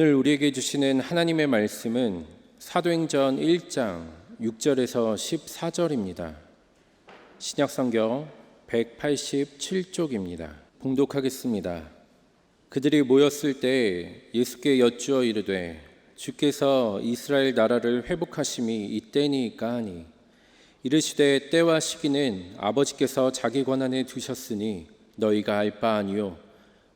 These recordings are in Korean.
오늘 우리에게 주시는 하나님의 말씀은 사도행전 1장 6절에서 14절입니다. 신약성경 187쪽입니다. 봉독하겠습니다. 그들이 모였을 때 예수께 여쭈어 이르되 주께서 이스라엘 나라를 회복하심이 이때니까 하니 이르시되 때와 시기는 아버지께서 자기 권한에 두셨으니 너희가 알 바 아니요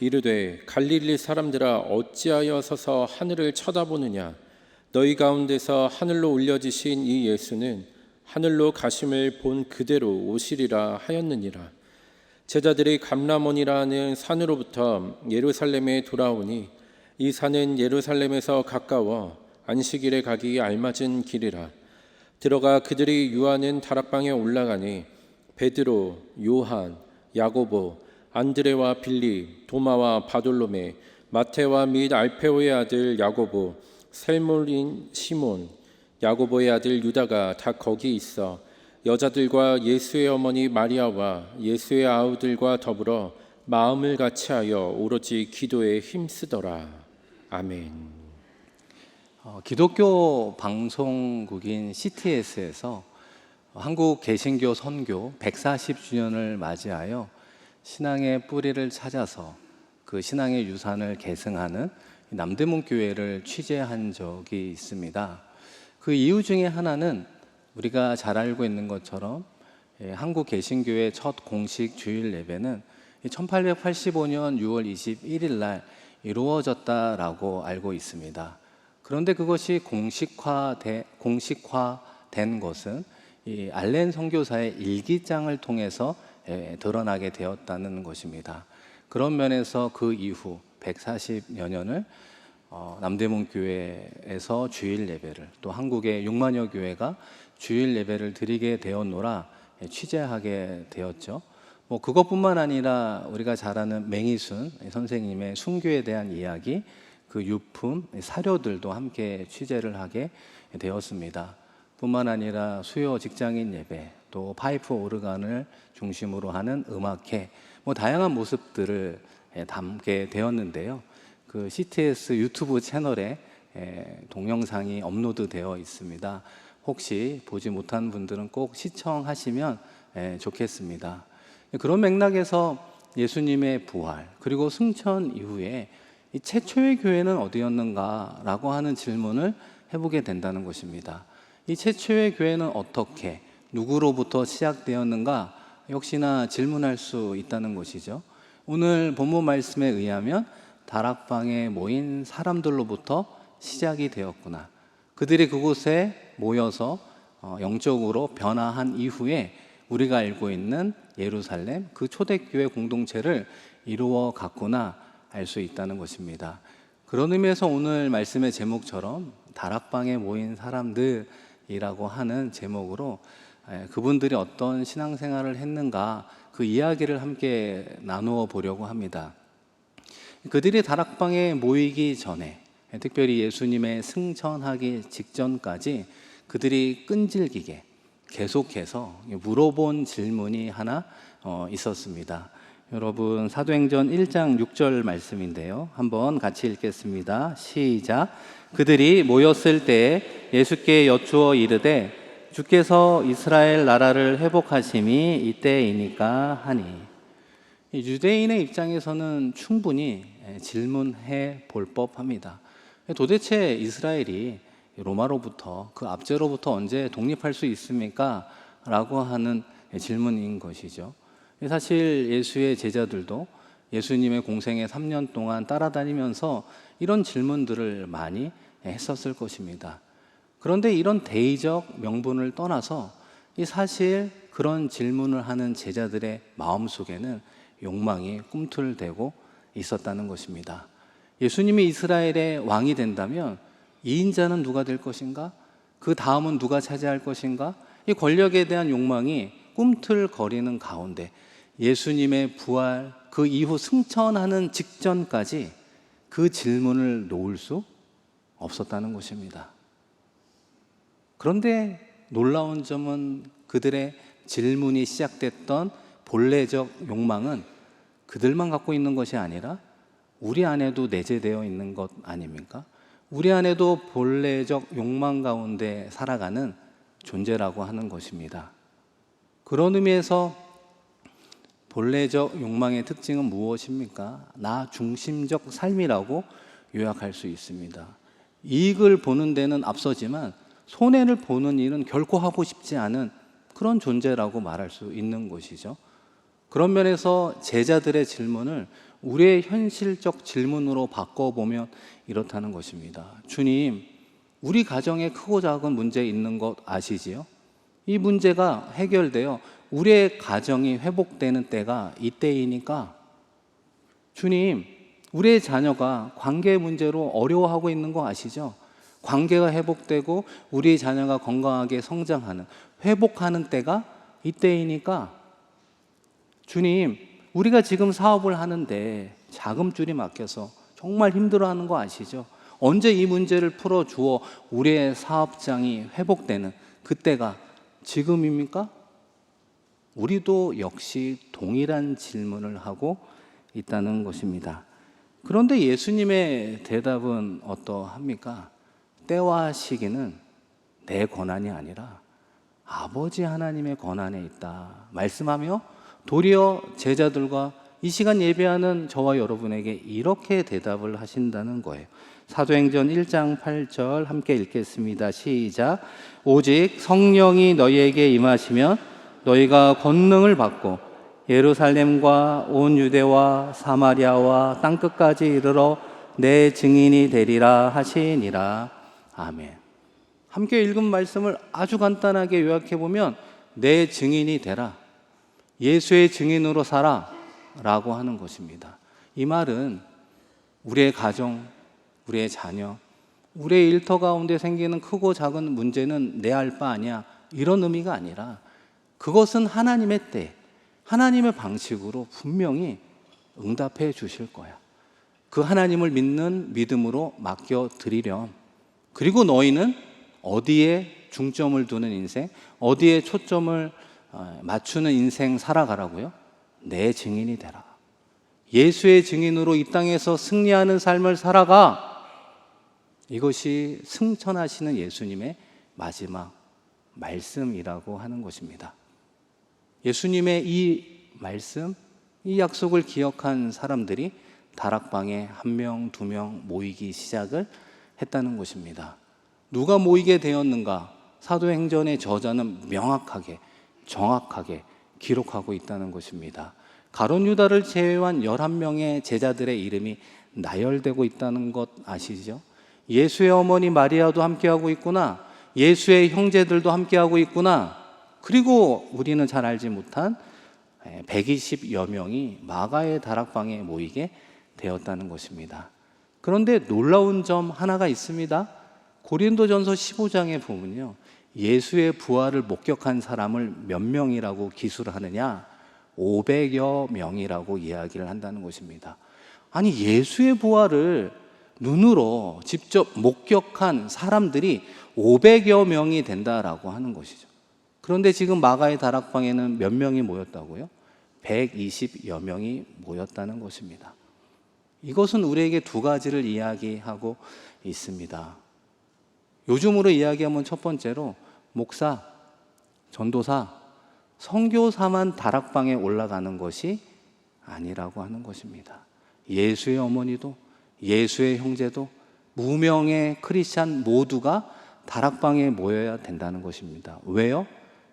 이르되 갈릴리 사람들아 어찌하여 서서 하늘을 쳐다보느냐? 너희 가운데서 하늘로 올려지신 이 예수는 하늘로 가심을 본 그대로 오시리라 하였느니라. 제자들이 감라몬이라는 산으로부터 예루살렘에 돌아오니 이 산은 예루살렘에서 가까워 안식일에 가기 알맞은 길이라. 들어가 그들이 유하는 다락방에 올라가니 베드로, 요한, 야고보, 안드레와 빌리, 도마와 바돌로메, 마테와 및 알페오의 아들 야고보, 셀몰린 시몬, 야고보의 아들 유다가 다 거기 있어 여자들과 예수의 어머니 마리아와 예수의 아우들과 더불어 마음을 같이하여 오로지 기도에 힘쓰더라. 아멘. 어, 기독교 방송국인 CTS에서 한국 개신교 선교 140주년을 맞이하여 신앙의 뿌리를 찾아서 그 신앙의 유산을 계승하는 남대문 교회를 취재한 적이 있습니다. 그 이유 중에 하나는 우리가 잘 알고 있는 것처럼 예, 한국 개신교의 첫 공식 주일 예배는 1885년 6월 21일 날 이루어졌다라고 알고 있습니다. 그런데 그것이 공식화되, 공식화된 것은 이 알렌 선교사의 일기장을 통해서 예, 드러나게 되었다는 것입니다. 그런 면에서 그 이후 140여 년을 어, 남대문 교회에서 주일 예배를 또 한국의 6만여 교회가 주일 예배를 드리게 되었노라 예, 취재하게 되었죠. 뭐 그것뿐만 아니라 우리가 잘 아는 맹희순 선생님의 순교에 대한 이야기, 그 유품, 사료들도 함께 취재를 하게 되었습니다. 뿐만 아니라 수요 직장인 예배, 또 파이프 오르간을 중심으로 하는 음악회, 뭐 다양한 모습들을 예, 담게 되었는데요. 그 CTS 유튜브 채널에 예, 동영상이 업로드되어 있습니다. 혹시 보지 못한 분들은 꼭 시청하시면 예, 좋겠습니다. 그런 맥락에서 예수님의 부활 그리고 승천 이후에 이 최초의 교회는 어디였는가라고 하는 질문을 해보게 된다는 것입니다. 이 최초의 교회는 어떻게 누구로부터 시작되었는가 역시나 질문할 수 있다는 것이죠. 오늘 본문 말씀에 의하면 다락방에 모인 사람들로부터 시작이 되었구나. 그들이 그곳에 모여서 어, 영적으로 변화한 이후에 우리가 알고 있는 예루살렘 그 초대교회 공동체를 이루어 갔구나 알 수 있다는 것입니다. 그런 의미에서 오늘 말씀의 제목처럼 다락방에 모인 사람들이라고 하는 제목으로 예, 그분들이 어떤 신앙생활을 했는가 그 이야기를 함께 나누어 보려고 합니다. 그들이 다락방에 모이기 전에 특별히 예수님의 승천하기 직전까지 그들이 끈질기게 계속해서 물어본 질문이 하나 어, 있었습니다. 여러분 사도행전 1장 6절 말씀인데요. 한번 같이 읽겠습니다. 시작. 그들이 모였을 때 예수께 여쭈어 이르되 주께서 이스라엘 나라를 회복하심이 이때이니까 하니 유대인의 입장에서는 충분히 질문해 볼 법합니다. 도대체 이스라엘이 로마로부터 그 압제로부터 언제 독립할 수 있습니까? 라고 하는 질문인 것이죠. 사실 예수의 제자들도 예수님의 공생에 3년 동안 따라다니면서 이런 질문들을 많이 했었을 것입니다. 그런데 이런 대의적 명분을 떠나서 이 사실 그런 질문을 하는 제자들의 마음 속에는 욕망이 꿈틀대고 있었다는 것입니다. 예수님이 이스라엘의 왕이 된다면 이 인자는 누가 될 것인가? 그 다음은 누가 차지할 것인가? 이 권력에 대한 욕망이 꿈틀거리는 가운데 예수님의 부활, 그 이후 승천하는 직전까지 그 질문을 놓을 수 없었다는 것입니다. 그런데 놀라운 점은 그들의 질문이 시작됐던 본래적 욕망은 그들만 갖고 있는 것이 아니라 우리 안에도 내재되어 있는 것 아닙니까? 우리 안에도 본래적 욕망 가운데 살아가는 존재라고 하는 것입니다. 그런 의미에서 본래적 욕망의 특징은 무엇입니까? 나 중심적 삶이라고 요약할 수 있습니다. 이익을 보는 데는 앞서지만 손해를 보는 일은 결코 하고 싶지 않은 그런 존재라고 말할 수 있는 것이죠. 그런 면에서 제자들의 질문을 우리의 현실적 질문으로 바꿔보면 이렇다는 것입니다. 주님, 우리 가정에 크고 작은 문제 있는 것 아시지요? 이 문제가 해결되어 우리의 가정이 회복되는 때가 이때이니까 주님, 우리의 자녀가 관계 문제로 어려워하고 있는 거 아시죠? 관계가 회복되고 우리 자녀가 건강하게 성장하는 회복하는 때가 이때이니까 주님, 우리가 지금 사업을 하는데 자금줄이 막혀서 정말 힘들어하는 거 아시죠? 언제 이 문제를 풀어 주어 우리의 사업장이 회복되는 그때가 지금입니까? 우리도 역시 동일한 질문을 하고 있다는 것입니다. 그런데 예수님의 대답은 어떠합니까? 때와 시기는 내 권한이 아니라 아버지 하나님의 권한에 있다. 말씀하며 도리어 제자들과 이 시간 예배하는 저와 여러분에게 이렇게 대답을 하신다는 거예요. 사도행전 1장 8절 함께 읽겠습니다. 시작. 오직 성령이 너희에게 임하시면 너희가 권능을 받고 예루살렘과 온 유대와 사마리아와 땅 끝까지 이르러 내 증인이 되리라 하시니라. 아멘. 함께 읽은 말씀을 아주 간단하게 요약해 보면 내 증인이 되라. 예수의 증인으로 살아. 라고 하는 것입니다. 이 말은 우리의 가정, 우리의 자녀, 우리의 일터 가운데 생기는 크고 작은 문제는 내 알 바 아니야. 이런 의미가 아니라 그것은 하나님의 때, 하나님의 방식으로 분명히 응답해 주실 거야. 그 하나님을 믿는 믿음으로 맡겨 드리렴. 그리고 너희는 어디에 중점을 두는 인생, 어디에 초점을 어, 맞추는 인생 살아가라고요? 내 증인이 되라. 예수의 증인으로 이 땅에서 승리하는 삶을 살아가. 이것이 승천하시는 예수님의 마지막 말씀이라고 하는 것입니다. 예수님의 이 말씀, 이 약속을 기억한 사람들이 다락방에 한 명, 두 명 모이기 시작을 했다는 것입니다. 누가 모이게 되었는가? 사도행전의 저자는 명확하게, 정확하게 기록하고 있다는 것입니다. 가론 유다를 제외한 11명의 제자들의 이름이 나열되고 있다는 것 아시죠? 예수의 어머니 마리아도 함께하고 있구나. 예수의 형제들도 함께하고 있구나. 그리고 우리는 잘 알지 못한 120여 명이 마가의 다락방에 모이게 되었다는 것입니다. 그런데 놀라운 점 하나가 있습니다. 고린도전서 15장에 보면요. 예수의 부활을 목격한 사람을 몇 명이라고 기술하느냐? 500여 명이라고 이야기를 한다는 것입니다. 아니, 예수의 부활을 눈으로 직접 목격한 사람들이 500여 명이 된다라고 하는 것이죠. 그런데 지금 마가의 다락방에는 몇 명이 모였다고요? 120여 명이 모였다는 것입니다. 이것은 우리에게 두 가지를 이야기하고 있습니다. 요즘으로 이야기하면 첫 번째로 목사, 전도사, 선교사만 다락방에 올라가는 것이 아니라고 하는 것입니다. 예수의 어머니도 예수의 형제도 무명의 크리스찬 모두가 다락방에 모여야 된다는 것입니다. 왜요?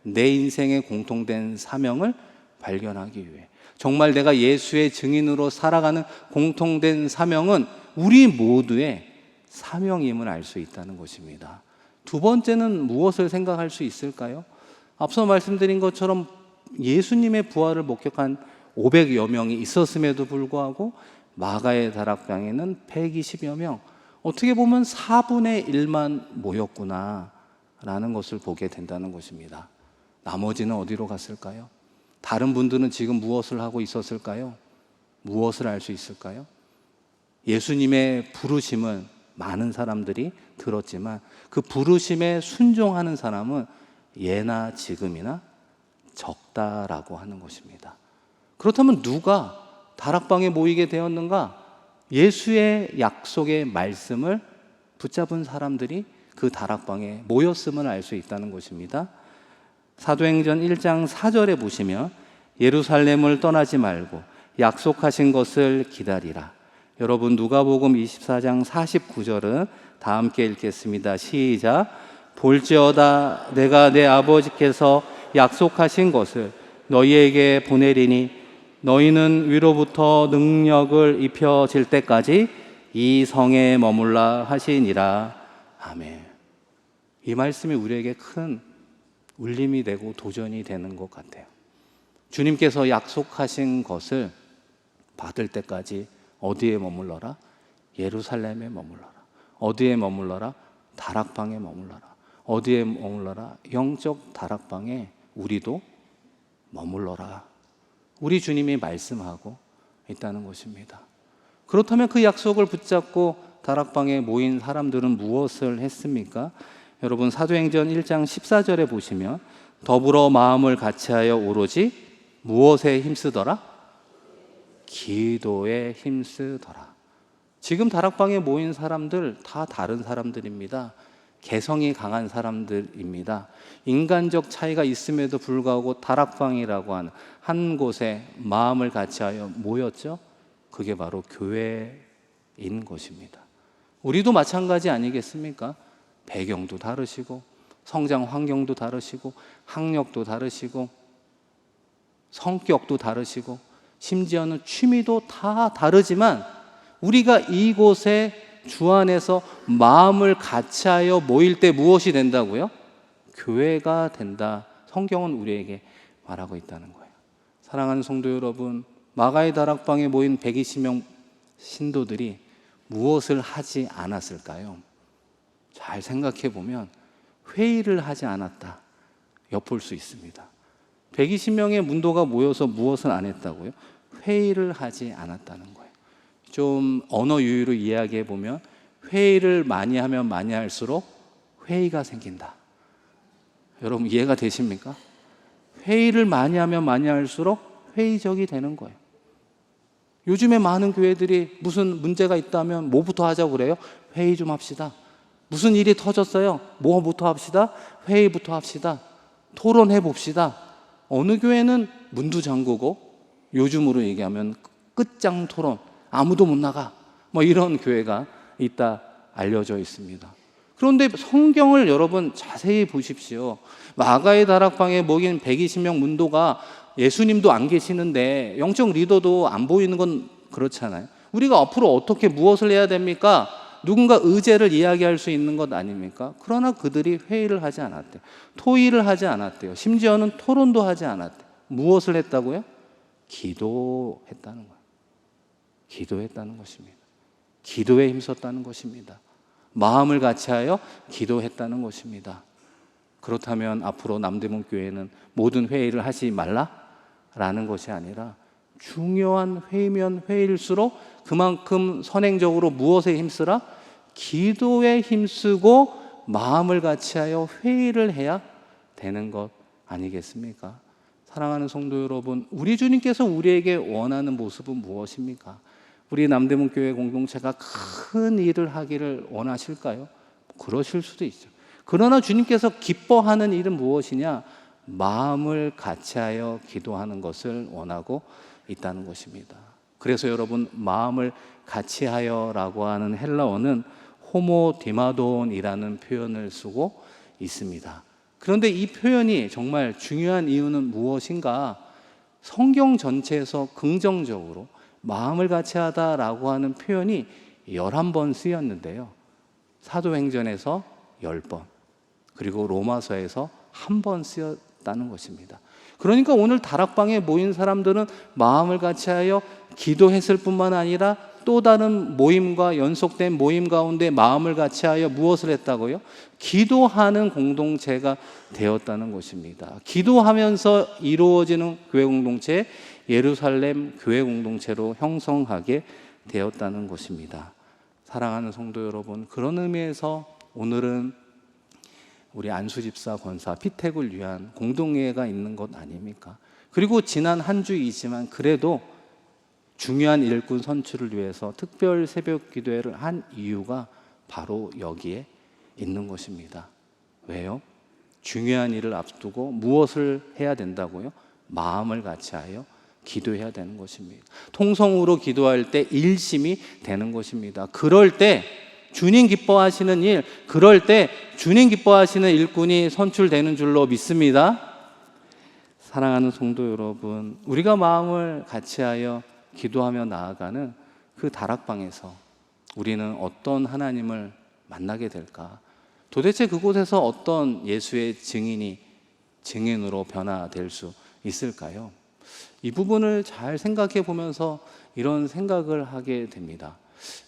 내 인생의 공통된 사명을 발견하기 위해. 정말 내가 예수의 증인으로 살아가는 공통된 사명은 우리 모두의 사명임을 알 수 있다는 것입니다. 두 번째는 무엇을 생각할 수 있을까요? 앞서 말씀드린 것처럼 예수님의 부활을 목격한 500여 명이 있었음에도 불구하고 마가의 다락방에는 120여 명, 어떻게 보면 4분의 1만 모였구나 라는 것을 보게 된다는 것입니다. 나머지는 어디로 갔을까요? 다른 분들은 지금 무엇을 하고 있었을까요? 무엇을 알 수 있을까요? 예수님의 부르심은 많은 사람들이 들었지만 그 부르심에 순종하는 사람은 예나 지금이나 적다라고 하는 것입니다. 그렇다면 누가 다락방에 모이게 되었는가? 예수의 약속의 말씀을 붙잡은 사람들이 그 다락방에 모였음을 알 수 있다는 것입니다. 사도행전 1장 4절에 보시면 예루살렘을 떠나지 말고 약속하신 것을 기다리라. 여러분 누가복음 24장 49절은 다 함께 읽겠습니다. 시작. 볼지어다 내가 내 아버지께서 약속하신 것을 너희에게 보내리니 너희는 위로부터 능력을 입혀질 때까지 이 성에 머물라 하시니라. 아멘. 이 말씀이 우리에게 큰 울림이 되고 도전이 되는 것 같아요. 주님께서 약속하신 것을 받을 때까지 어디에 머물러라? 예루살렘에 머물러라. 어디에 머물러라? 다락방에 머물러라. 어디에 머물러라? 영적 다락방에 우리도 머물러라. 우리 주님이 말씀하고 있다는 것입니다. 그렇다면 그 약속을 붙잡고 다락방에 모인 사람들은 무엇을 했습니까? 여러분 사도행전 1장 14절에 보시면 더불어 마음을 같이하여 오로지 무엇에 힘쓰더라? 기도에 힘쓰더라. 지금 다락방에 모인 사람들 다 다른 사람들입니다. 개성이 강한 사람들입니다. 인간적 차이가 있음에도 불구하고 다락방이라고 하는 한 곳에 마음을 같이하여 모였죠. 그게 바로 교회인 것입니다. 우리도 마찬가지 아니겠습니까? 배경도 다르시고 성장 환경도 다르시고 학력도 다르시고 성격도 다르시고 심지어는 취미도 다 다르지만 우리가 이곳에 주 안에서 마음을 같이하여 모일 때 무엇이 된다고요? 교회가 된다. 성경은 우리에게 말하고 있다는 거예요. 사랑하는 성도 여러분, 마가의 다락방에 모인 120명 신도들이 무엇을 하지 않았을까요? 잘 생각해 보면 회의를 하지 않았다. 엿볼 수 있습니다. 120명의 문도가 모여서 무엇을 안 했다고요? 회의를 하지 않았다는 거예요. 좀 언어 유희로 이야기해 보면 회의를 많이 하면 많이 할수록 회의가 생긴다. 여러분 이해가 되십니까? 회의를 많이 하면 많이 할수록 회의적이 되는 거예요. 요즘에 많은 교회들이 무슨 문제가 있다면 뭐부터 하자고 그래요? 회의 좀 합시다. 무슨 일이 터졌어요? 뭐부터 합시다? 회의부터 합시다. 토론해 봅시다. 어느 교회는 문도 잠그고 요즘으로 얘기하면 끝장 토론 아무도 못 나가 뭐 이런 교회가 있다 알려져 있습니다. 그런데 성경을 여러분 자세히 보십시오. 마가의 다락방에 모인 120명 문도가 예수님도 안 계시는데 영적 리더도 안 보이는 건 그렇잖아요. 우리가 앞으로 어떻게 무엇을 해야 됩니까? 누군가 의제를 이야기할 수 있는 것 아닙니까? 그러나 그들이 회의를 하지 않았대요. 토의를 하지 않았대요. 심지어는 토론도 하지 않았대요. 무엇을 했다고요? 기도했다는 거예요. 기도했다는 것입니다. 기도에 힘썼다는 것입니다. 마음을 같이하여 기도했다는 것입니다. 그렇다면 앞으로 남대문 교회는 모든 회의를 하지 말라라는 것이 아니라 중요한 회의면 회의일수록 그만큼 선행적으로 무엇에 힘쓰라? 기도에 힘쓰고 마음을 같이하여 회의를 해야 되는 것 아니겠습니까? 사랑하는 성도 여러분, 우리 주님께서 우리에게 원하는 모습은 무엇입니까? 우리 남대문 교회 공동체가 큰 일을 하기를 원하실까요? 그러실 수도 있죠. 그러나 주님께서 기뻐하는 일은 무엇이냐? 마음을 같이하여 기도하는 것을 원하고 있다는 것입니다. 그래서 여러분 마음을 같이하여라고 하는 헬라어는 호모 디마돈이라는 표현을 쓰고 있습니다. 그런데 이 표현이 정말 중요한 이유는 무엇인가? 성경 전체에서 긍정적으로 마음을 같이 하다라고 하는 표현이 11번 쓰였는데요. 사도행전에서 10번, 그리고 로마서에서 한 번 쓰였다는 것입니다. 그러니까 오늘 다락방에 모인 사람들은 마음을 같이 하여 기도했을 뿐만 아니라 또 다른 모임과 연속된 모임 가운데 마음을 같이하여 무엇을 했다고요? 기도하는 공동체가 되었다는 것입니다. 기도하면서 이루어지는 교회 공동체, 예루살렘 교회 공동체로 형성하게 되었다는 것입니다. 사랑하는 성도 여러분, 그런 의미에서 오늘은 우리 안수 집사 권사 피택을 위한 공동회가 있는 것 아닙니까? 그리고 지난 한 주이지만 그래도 중요한 일꾼 선출을 위해서 특별 새벽 기도회를 한 이유가 바로 여기에 있는 것입니다. 왜요? 중요한 일을 앞두고 무엇을 해야 된다고요? 마음을 같이 하여 기도해야 되는 것입니다. 통성으로 기도할 때 일심이 되는 것입니다. 그럴 때 주님 기뻐하시는 일, 그럴 때 주님 기뻐하시는 일꾼이 선출되는 줄로 믿습니다. 사랑하는 성도 여러분, 우리가 마음을 같이 하여 기도하며 나아가는 그 다락방에서 우리는 어떤 하나님을 만나게 될까? 도대체 그곳에서 어떤 예수의 증인이 증인으로 변화될 수 있을까요? 이 부분을 잘 생각해 보면서 이런 생각을 하게 됩니다.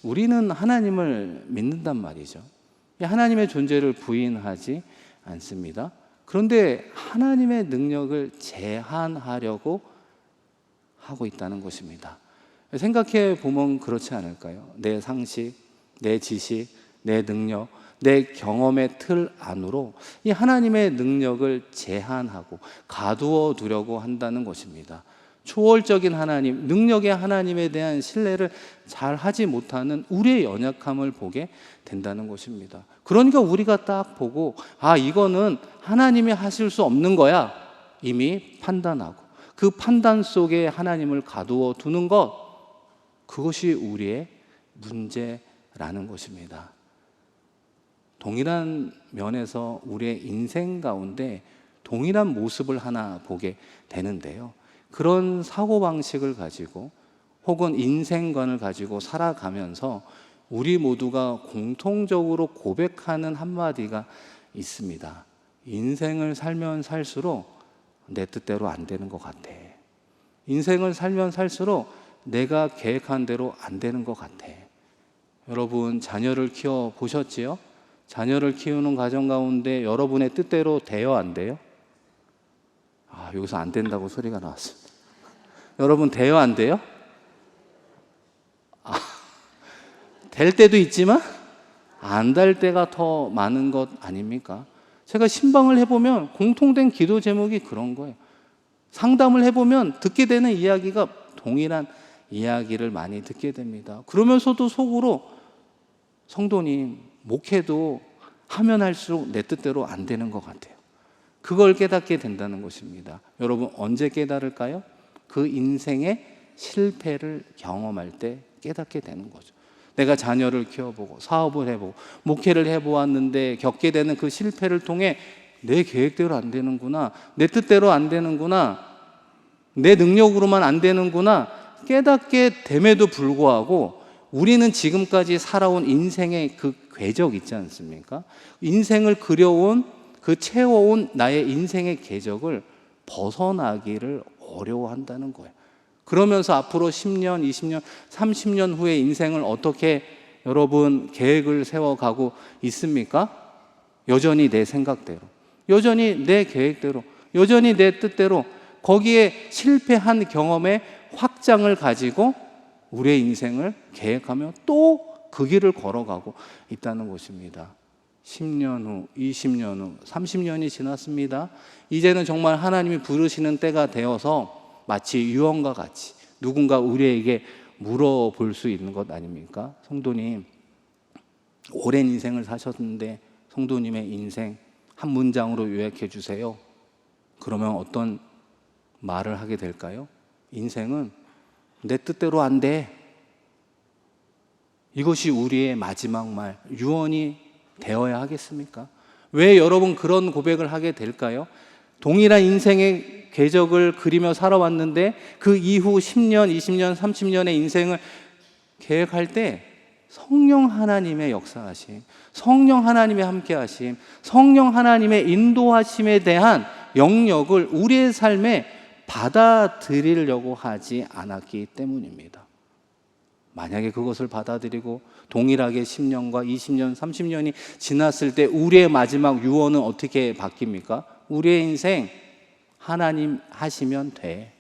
우리는 하나님을 믿는단 말이죠. 하나님의 존재를 부인하지 않습니다. 그런데 하나님의 능력을 제한하려고 하고 있다는 것입니다. 생각해 보면 그렇지 않을까요? 내 상식, 내 지식, 내 능력, 내 경험의 틀 안으로 이 하나님의 능력을 제한하고 가두어 두려고 한다는 것입니다. 초월적인 하나님, 능력의 하나님에 대한 신뢰를 잘 하지 못하는 우리의 연약함을 보게 된다는 것입니다. 그러니까 우리가 딱 보고, 아, 이거는 하나님이 하실 수 없는 거야. 이미 판단하고, 그 판단 속에 하나님을 가두어 두는 것, 그것이 우리의 문제라는 것입니다. 동일한 면에서 우리의 인생 가운데 동일한 모습을 하나 보게 되는데요. 그런 사고방식을 가지고 혹은 인생관을 가지고 살아가면서 우리 모두가 공통적으로 고백하는 한마디가 있습니다. 인생을 살면 살수록 내 뜻대로 안 되는 것 같아. 인생을 살면 살수록 내가 계획한 대로 안 되는 것 같아. 여러분, 자녀를 키워 보셨지요? 자녀를 키우는 과정 가운데 여러분의 뜻대로 돼요, 안 돼요? 아, 여기서 안 된다고 소리가 나왔습니다. 여러분, 돼요, 안 돼요? 아, 될 때도 있지만, 안 될 때가 더 많은 것 아닙니까? 제가 신방을 해보면 공통된 기도 제목이 그런 거예요. 상담을 해보면 듣게 되는 이야기가 동일한 이야기를 많이 듣게 됩니다. 그러면서도 속으로 성도님, 목회도 하면 할수록 내 뜻대로 안 되는 것 같아요. 그걸 깨닫게 된다는 것입니다. 여러분, 언제 깨달을까요? 그 인생의 실패를 경험할 때 깨닫게 되는 거죠. 내가 자녀를 키워보고 사업을 해보고 목회를 해보았는데 겪게 되는 그 실패를 통해 내 계획대로 안 되는구나. 내 뜻대로 안 되는구나. 내 능력으로만 안 되는구나. 깨닫게 됨에도 불구하고 우리는 지금까지 살아온 인생의 그 궤적 있지 않습니까? 인생을 그려온 그 채워온 나의 인생의 궤적을 벗어나기를 어려워한다는 거예요. 그러면서 앞으로 10년, 20년, 30년 후에 인생을 어떻게 여러분 계획을 세워가고 있습니까? 여전히 내 생각대로, 여전히 내 계획대로, 여전히 내 뜻대로 거기에 실패한 경험의 확장을 가지고 우리의 인생을 계획하며 또 그 길을 걸어가고 있다는 것입니다. 10년 후, 20년 후, 30년이 지났습니다. 이제는 정말 하나님이 부르시는 때가 되어서 마치 유언과 같이 누군가 우리에게 물어볼 수 있는 것 아닙니까? 성도님, 오랜 인생을 사셨는데 성도님의 인생 한 문장으로 요약해 주세요. 그러면 어떤 말을 하게 될까요? 인생은 내 뜻대로 안 돼. 이것이 우리의 마지막 말, 유언이 되어야 하겠습니까? 왜 여러분 그런 고백을 하게 될까요? 동일한 인생의 궤적을 그리며 살아왔는데 그 이후 10년, 20년, 30년의 인생을 계획할 때 성령 하나님의 역사하심, 성령 하나님의 함께하심, 성령 하나님의 인도하심에 대한 영역을 우리의 삶에 받아들이려고 하지 않았기 때문입니다. 만약에 그것을 받아들이고 동일하게 10년과 20년, 30년이 지났을 때 우리의 마지막 유언은 어떻게 바뀝니까? 우리의 인생 하나님 하시면 돼.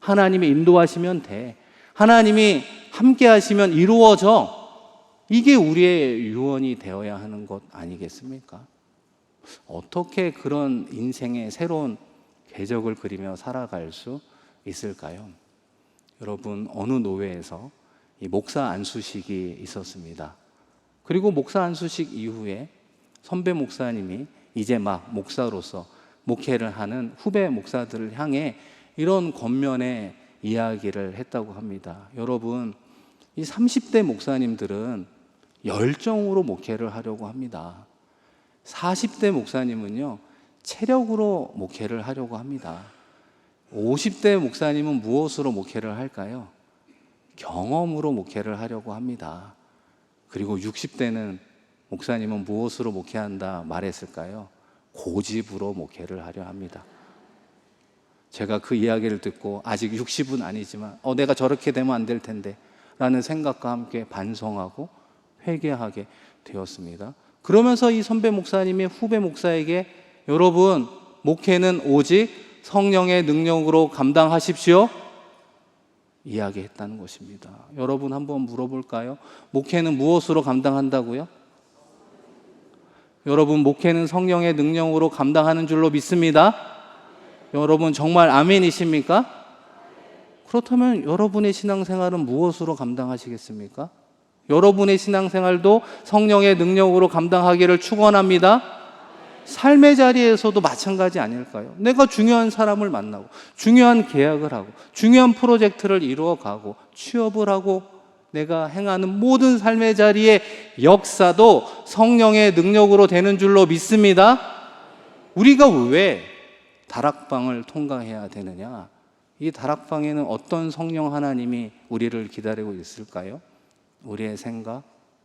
하나님이 인도하시면 돼. 하나님이 함께 하시면 이루어져. 이게 우리의 유언이 되어야 하는 것 아니겠습니까? 어떻게 그런 인생의 새로운 궤적을 그리며 살아갈 수 있을까요? 여러분, 어느 노회에서 이 목사 안수식이 있었습니다. 그리고 목사 안수식 이후에 선배 목사님이 이제 막 목사로서 목회를 하는 후배 목사들을 향해 이런 겉면의 이야기를 했다고 합니다. 여러분, 이 30대 목사님들은 열정으로 목회를 하려고 합니다. 40대 목사님은요, 체력으로 목회를 하려고 합니다. 50대 목사님은 무엇으로 목회를 할까요? 경험으로 목회를 하려고 합니다. 그리고 60대는 목사님은 무엇으로 목회한다 말했을까요? 고집으로 목회를 하려 합니다. 제가 그 이야기를 듣고 아직 60은 아니지만 어 내가 저렇게 되면 안 될 텐데 라는 생각과 함께 반성하고 회개하게 되었습니다. 그러면서 이 선배 목사님이 후배 목사에게 여러분 목회는 오직 성령의 능력으로 감당하십시오. 이야기했다는 것입니다. 여러분 한번 물어볼까요? 목회는 무엇으로 감당한다고요? 여러분 목회는 성령의 능력으로 감당하는 줄로 믿습니다. 여러분 정말 아멘이십니까? 그렇다면 여러분의 신앙생활은 무엇으로 감당하시겠습니까? 여러분의 신앙생활도 성령의 능력으로 감당하기를 축원합니다. 삶의 자리에서도 마찬가지 아닐까요? 내가 중요한 사람을 만나고 중요한 계약을 하고 중요한 프로젝트를 이루어 가고 취업을 하고 내가 행하는 모든 삶의 자리의 역사도 성령의 능력으로 되는 줄로 믿습니다. 우리가 왜 다락방을 통과해야 되느냐? 이 다락방에는 어떤 성령 하나님이 우리를 기다리고 있을까요? 우리의 생각,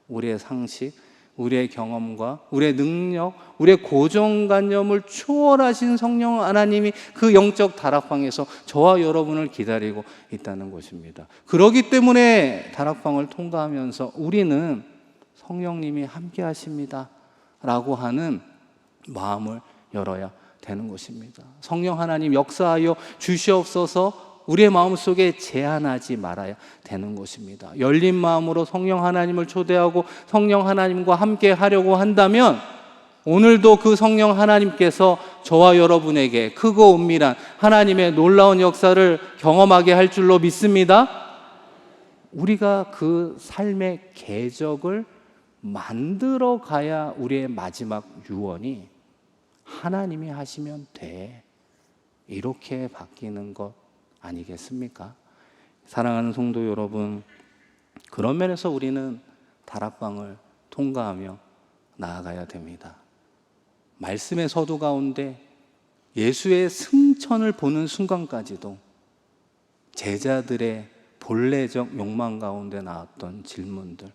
우리의 상식, 우리의 경험과 우리의 능력, 우리의 고정관념을 초월하신 성령 하나님이 그 영적 다락방에서 저와 여러분을 기다리고 있다는 것입니다. 그러기 때문에 다락방을 통과하면서 우리는 성령님이 함께 하십니다. 라고 하는 마음을 열어야 되는 것입니다. 성령 하나님 역사하여 주시옵소서 우리의 마음 속에 제한하지 말아야 되는 것입니다. 열린 마음으로 성령 하나님을 초대하고 성령 하나님과 함께 하려고 한다면 오늘도 그 성령 하나님께서 저와 여러분에게 크고 은밀한 하나님의 놀라운 역사를 경험하게 할 줄로 믿습니다. 우리가 그 삶의 궤적을 만들어 가야 우리의 마지막 유언이 하나님이 하시면 돼. 이렇게 바뀌는 것 아니겠습니까? 사랑하는 성도 여러분, 그런 면에서 우리는 다락방을 통과하며 나아가야 됩니다. 말씀의 서두 가운데 예수의 승천을 보는 순간까지도 제자들의 본래적 욕망 가운데 나왔던 질문들,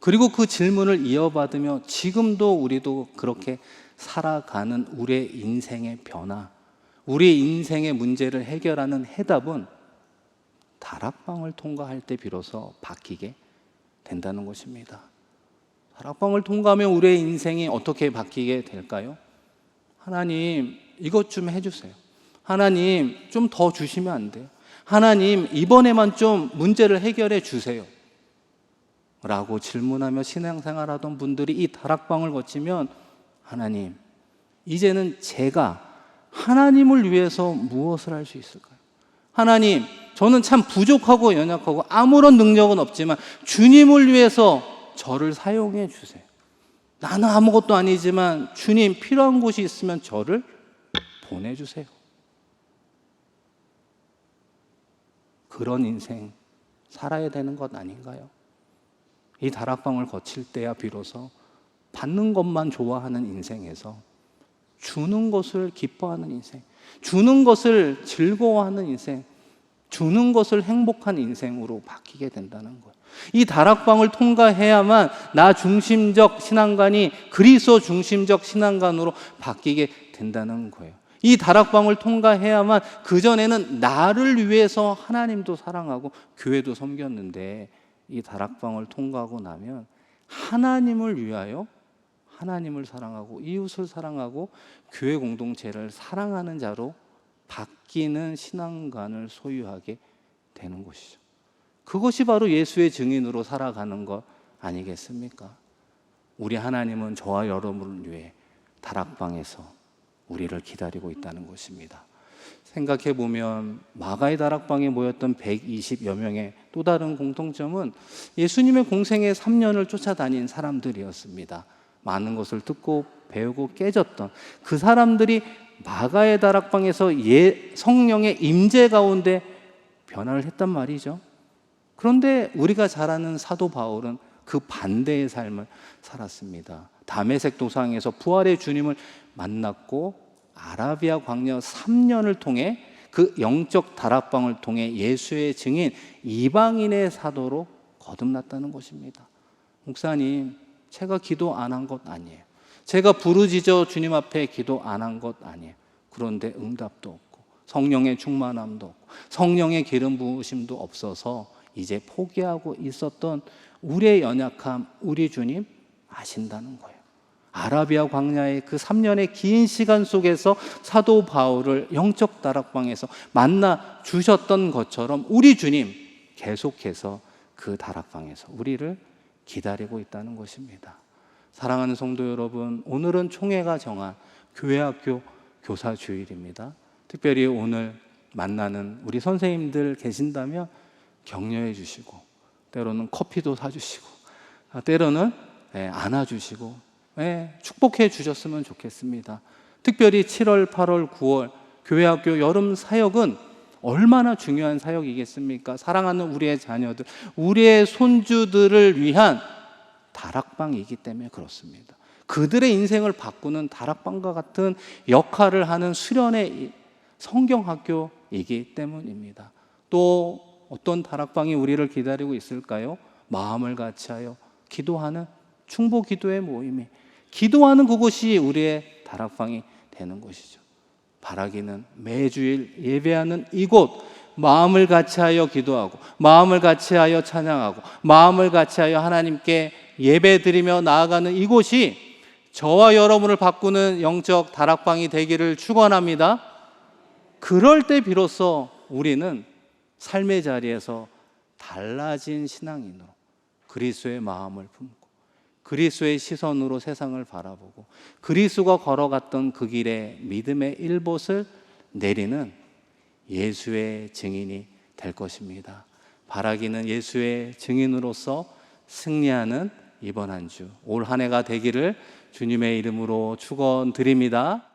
그리고 그 질문을 이어받으며 지금도 우리도 그렇게 살아가는 우리의 인생의 변화, 우리 인생의 문제를 해결하는 해답은 다락방을 통과할 때 비로소 바뀌게 된다는 것입니다. 다락방을 통과하면 우리의 인생이 어떻게 바뀌게 될까요? 하나님, 이것 좀 해주세요. 하나님, 좀 더 주시면 안 돼요? 하나님, 이번에만 좀 문제를 해결해 주세요. 라고 질문하며 신앙생활 하던 분들이 이 다락방을 거치면 하나님, 이제는 제가 하나님을 위해서 무엇을 할 수 있을까요? 하나님, 저는 참 부족하고 연약하고 아무런 능력은 없지만 주님을 위해서 저를 사용해 주세요. 나는 아무것도 아니지만 주님 필요한 곳이 있으면 저를 보내주세요. 그런 인생 살아야 되는 것 아닌가요? 이 다락방을 거칠 때야 비로소 받는 것만 좋아하는 인생에서 주는 것을 기뻐하는 인생, 주는 것을 즐거워하는 인생, 주는 것을 행복한 인생으로 바뀌게 된다는 거예요. 이 다락방을 통과해야만 나 중심적 신앙관이 그리스도 중심적 신앙관으로 바뀌게 된다는 거예요. 이 다락방을 통과해야만 그전에는 나를 위해서 하나님도 사랑하고 교회도 섬겼는데 이 다락방을 통과하고 나면 하나님을 위하여 하나님을 사랑하고 이웃을 사랑하고 교회 공동체를 사랑하는 자로 바뀌는 신앙관을 소유하게 되는 것이죠. 그것이 바로 예수의 증인으로 살아가는 것 아니겠습니까? 우리 하나님은 저와 여러분을 위해 다락방에서 우리를 기다리고 있다는 것입니다. 생각해 보면 마가의 다락방에 모였던 120여 명의 또 다른 공통점은 예수님의 공생의 3년을 쫓아다닌 사람들이었습니다. 많은 것을 듣고 배우고 깨졌던 그 사람들이 마가의 다락방에서 예, 성령의 임재 가운데 변화를 했단 말이죠. 그런데 우리가 잘 아는 사도 바울은 그 반대의 삶을 살았습니다. 담에색 도상에서 부활의 주님을 만났고 아라비아 광야 3년을 통해 그 영적 다락방을 통해 예수의 증인 이방인의 사도로 거듭났다는 것입니다. 목사님, 제가 기도 안 한 것 아니에요. 제가 부르짖어 주님 앞에 기도 안 한 것 아니에요. 그런데 응답도 없고 성령의 충만함도 없고 성령의 기름 부으심도 없어서 이제 포기하고 있었던 우리의 연약함, 우리 주님 아신다는 거예요. 아라비아 광야의 그 3년의 긴 시간 속에서 사도 바울을 영적 다락방에서 만나 주셨던 것처럼 우리 주님 계속해서 그 다락방에서 우리를 기다리고 있다는 것입니다. 사랑하는 성도 여러분, 오늘은 총회가 정한 교회학교 교사 주일입니다. 특별히 오늘 만나는 우리 선생님들 계신다면 격려해 주시고 때로는 커피도 사주시고 아, 때로는 예, 안아주시고 예, 축복해 주셨으면 좋겠습니다. 특별히 7월, 8월, 9월 교회학교 여름 사역은 얼마나 중요한 사역이겠습니까? 사랑하는 우리의 자녀들, 우리의 손주들을 위한 다락방이기 때문에 그렇습니다. 그들의 인생을 바꾸는 다락방과 같은 역할을 하는 수련의 성경학교이기 때문입니다. 또 어떤 다락방이 우리를 기다리고 있을까요? 마음을 같이하여 기도하는 충보 기도의 모임이 기도하는 그곳이 우리의 다락방이 되는 것이죠. 바라기는 매주일 예배하는 이곳 마음을 같이하여 기도하고 마음을 같이하여 찬양하고 마음을 같이하여 하나님께 예배드리며 나아가는 이곳이 저와 여러분을 바꾸는 영적 다락방이 되기를 축원합니다. 그럴 때 비로소 우리는 삶의 자리에서 달라진 신앙인으로 그리스도의 마음을 품고 그리스도의 시선으로 세상을 바라보고 그리스도가 걸어갔던 그 길에 믿음의 일봇을 내리는 예수의 증인이 될 것입니다. 바라기는 예수의 증인으로서 승리하는 이번 한 주 올 한 해가 되기를 주님의 이름으로 축원드립니다.